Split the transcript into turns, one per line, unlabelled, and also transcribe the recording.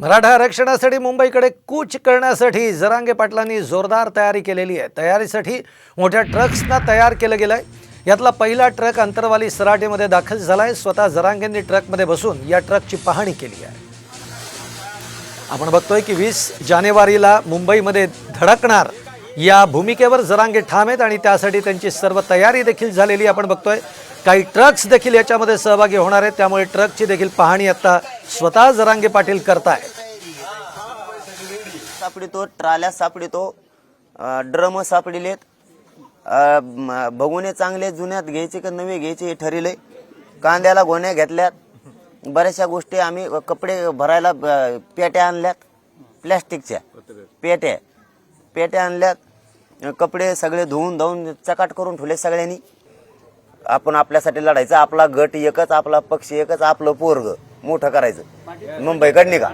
मराठा आरक्षणासाठी मुंबईकडे कूच करण्यासाठी जरांगे पाटलांनी जोरदार तयारी केलेली आहे. तयारीसाठी मोठ्या ट्रक्सना तयार केलं गेलं आहे यातला पहिला ट्रक अंतरवाली सराटेमध्ये दाखल झाला आहे स्वतः जरांगेंनी ट्रकमध्ये बसून या ट्रकची पाहणी केली आहे. आपण बघतोय की वीस जानेवारीला मुंबईमध्ये धडकणार या भूमिकेवर जरांगे ठाम आहेत आणि त्यासाठी त्यांची सर्व तयारी देखील झालेली आपण बघतोय. काही ट्रक्स देखील याच्यामध्ये सहभागी होणार आहेत. त्यामुळे ट्रकची देखील पाहणी आता स्वतः जरांगे पाटील करतायत.
सापडितो ट्राल्या सापडितो ड्रम सापडिलेत. अ, भगुने चांगले जुन्यात घ्यायचे का नवे घ्यायचे हे ठरले. कांद्याला गोण्या घेतल्यात. बऱ्याचशा गोष्टी आम्ही कपडे भरायला पेट्या आणल्यात. प्लॅस्टिकच्या. पेट्या. पेट्या आणल्यात कपडे सगळे धुवून धावून चकाट करून ठेवले सगळ्यांनी. आपण आपल्यासाठी लढायचं आपला गट एकच आपला पक्ष एकच आपलं पोरग. मोठं करायचं. मुंबईकडे निघा.